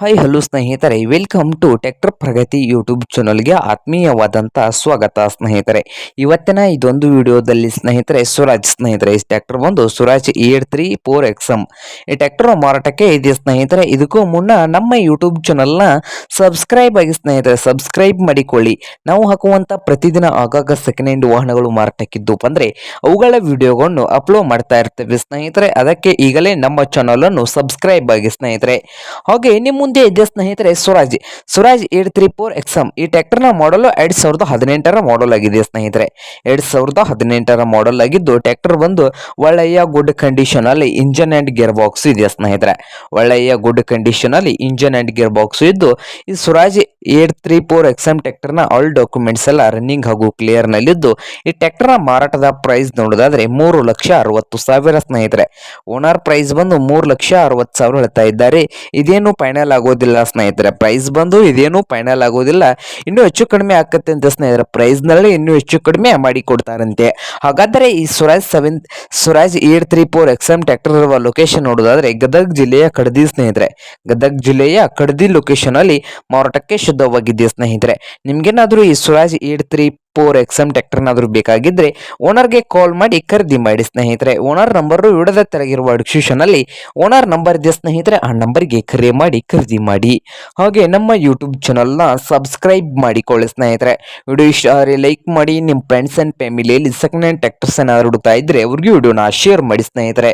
Hi hello ಸ್ನೇಹಿತರೆ. Welcome to tractor Pragati YouTube ಚಾನಲ್ಗೆ ಆತ್ಮೀಯವಾದಂಥ ಸ್ವಾಗತ ಸ್ನೇಹಿತರೆ. ಇವತ್ತಿನ ಇದೊಂದು ವಿಡಿಯೋದಲ್ಲಿ ಸ್ನೇಹಿತರೆ ಸ್ವರಾಜ್ ಸ್ನೇಹಿತರೆ, ಈ ಟ್ಯಾಕ್ಟರ್ ಬಂದು Swaraj eight three four XM ಈ ಟ್ಯಾಕ್ಟರ್ ಮಾರಾಟಕ್ಕೆ ಇದೆ ಸ್ನೇಹಿತರೆ? ಇದಕ್ಕೂ ಮುನ್ನ ನಮ್ಮ ಯೂಟ್ಯೂಬ್ ಚಾನಲ್ನ ಸಬ್ಸ್ಕ್ರೈಬ್ ಆಗಿ ಸ್ನೇಹಿತರೆ ಸಬ್ಸ್ಕ್ರೈಬ್ ಮಾಡಿಕೊಳ್ಳಿ. ನಾವು ಹಾಕುವಂಥ ಪ್ರತಿದಿನ ಆಗಾಗ ಸೆಕೆಂಡ್ ಹ್ಯಾಂಡ್ ವಾಹನಗಳು ಮಾರಾಟಕ್ಕಿದ್ದು. ಅಂದರೆ ಅವುಗಳ ವಿಡಿಯೋಗಳನ್ನು ಅಪ್ಲೋಡ್ ಮಾಡ್ತಾ ಇರ್ತೇವೆ ಸ್ನೇಹಿತರೆ. ಅದಕ್ಕೆ ಈಗಲೇ ನಮ್ಮ ಚಾನಲನ್ನು ಸಬ್ಸ್ಕ್ರೈಬ್ ಆಗಿ ಸ್ನೇಹಿತರೆ. ಹಾಗೆ ನಿಮ್ಮ ಮುಂದೆ ಇದೆ ಸ್ನೇಹಿತರೆ Swaraj Swaraj eight three four XM. ಈ ಟ್ರ್ಯಾಕ್ಟರ್ನ ಮಾಡಲು ಎರಡ್ ಸಾವಿರದ ಹದಿನೆಂಟರ ಮಾಡಲ್ ಆಗಿದೆ ಸ್ನೇಹಿತರೆ. ಎರಡ್ ಸಾವಿರದ ಹದಿನೆಂಟರ ಮಾಡಲ್ ಆಗಿದ್ದು, ಟ್ರ್ಯಾಕ್ಟರ್ ಬಂದು ಒಳ್ಳೆಯ ಗುಡ್ ಕಂಡೀಷನ್ ಅಲ್ಲಿ ಇಂಜನ್ ಅಂಡ್ ಗೇರ್ ಬಾಕ್ಸ್ ಇದೆ ಸ್ನೇಹಿತರೆ. ಒಳ್ಳೆಯ ಗುಡ್ ಕಂಡೀಷನ್ ಅಲ್ಲಿ ಇಂಜನ್ ಅಂಡ್ ಗೇರ್ ಬಾಕ್ಸ್ ಇದ್ದು, ಈ Swaraj eight three four XM ಟ್ರ್ಯಾಕ್ಟರ್ನ ಆಲ್ ಡಾಕ್ಯುಮೆಂಟ್ಸ್ ಎಲ್ಲ ರನ್ನಿಂಗ್ ಹಾಗೂ ಕ್ಲಿಯರ್ ನಲ್ಲಿದ್ದು, ಈ ಟ್ರ್ಯಾಕ್ಟರ್ನ ಮಾರಾಟದ ಪ್ರೈಸ್ ನೋಡೋದಾದ್ರೆ ಮೂರು ಲಕ್ಷ ಅರವತ್ತು ಸಾವಿರ ಸ್ನೇಹಿತರೆ. ಓನರ್ ಪ್ರೈಸ್ ಬಂದು ಮೂರು ಲಕ್ಷ ಅರವತ್ತು ಸಾವಿರ ಹೇಳ್ತಾ ಇದ್ದಾರೆ. ಇದೇನು ಫೈನಲ್ ಆಗೋದಿಲ್ಲ ಸ್ನೇಹಿತರೆ. ಪ್ರೈಸ್ ಬಂದು ಇದೇನು ಫೈನಲ್ ಆಗೋದಿಲ್ಲ. ಇನ್ನೂ ಹೆಚ್ಚು ಕಡಿಮೆ ಆಗತ್ತೆ ಅಂತ ಸ್ನೇಹಿತರೆ. ಪ್ರೈಸ್ನಲ್ಲಿ ಇನ್ನೂ ಹೆಚ್ಚು ಕಡಿಮೆ ಮಾಡಿ ಕೊಡ್ತಾರಂತೆ. ಹಾಗಾದರೆ ಈ Swaraj seven Swaraj eight three four XM tractor ಇರುವ ಲೊಕೇಶನ್ ನೋಡೋದಾದ್ರೆ ಗದಗ್ ಜಿಲ್ಲೆಯ ಕಡದಿ ಸ್ನೇಹಿತರೆ. ಗದಗ್ ಜಿಲ್ಲೆಯ ಕಡದಿ ಲೊಕೇಶನ್ ಅಲ್ಲಿ ಮಾರಾಟಕ್ಕೆ ಶುದ್ಧವಾಗಿದೆ ಸ್ನೇಹಿತರೆ? ನಿಮ್ಗೇನಾದ್ರೂ ಈ Swaraj eight three four XM ಟ್ಯಾಕ್ಟರ್ನಾದರೂ ಬೇಕಾಗಿದ್ರೆ ಓನರ್ಗೆ ಕಾಲ್ ಮಾಡಿ ಖರೀದಿ ಮಾಡಿ. ಸ್ನೇಹಿತರೆ, ಓನರ್ ನಂಬರ್ ವಿಡದ ತೆರಗಿರುವ ಡಿಸ್ಕ್ರಿಪ್ಷನ್ ಅಲ್ಲಿ ಓನರ್ ನಂಬರ್ ಇದೆ ಸ್ನೇಹಿತರೆ, ಆ ನಂಬರ್ಗೆ ಕರೆ ಮಾಡಿ ಖರೀದಿ ಮಾಡಿ. ಹಾಗೆ ನಮ್ಮ ಯೂಟ್ಯೂಬ್ ಚಾನಲ್ನ ಸಬ್ಸ್ಕ್ರೈಬ್ ಮಾಡಿಕೊಳ್ಳಿ ಸ್ನೇಹಿತರೆ. ವಿಡಿಯೋ ಇಷ್ಟ ಆದರೆ ಲೈಕ್ ಮಾಡಿ ನಿಮ್ಮ ಫ್ರೆಂಡ್ಸ್ ಆ್ಯಂಡ್ ಫ್ಯಾಮಿಲಿಯಲ್ಲಿ ಸೆಕೆಂಡ್ ಹ್ಯಾಂಡ್ ಟ್ಯಾಕ್ಟರ್ಸ್ ಏನಾದ್ರು ಹುಡುಕ್ತಾ ಇದ್ರೆ ಅವ್ರಿಗೆ ವಿಡಿಯೋನ ಶೇರ್ ಮಾಡಿ ಸ್ನೇಹಿತರೆ.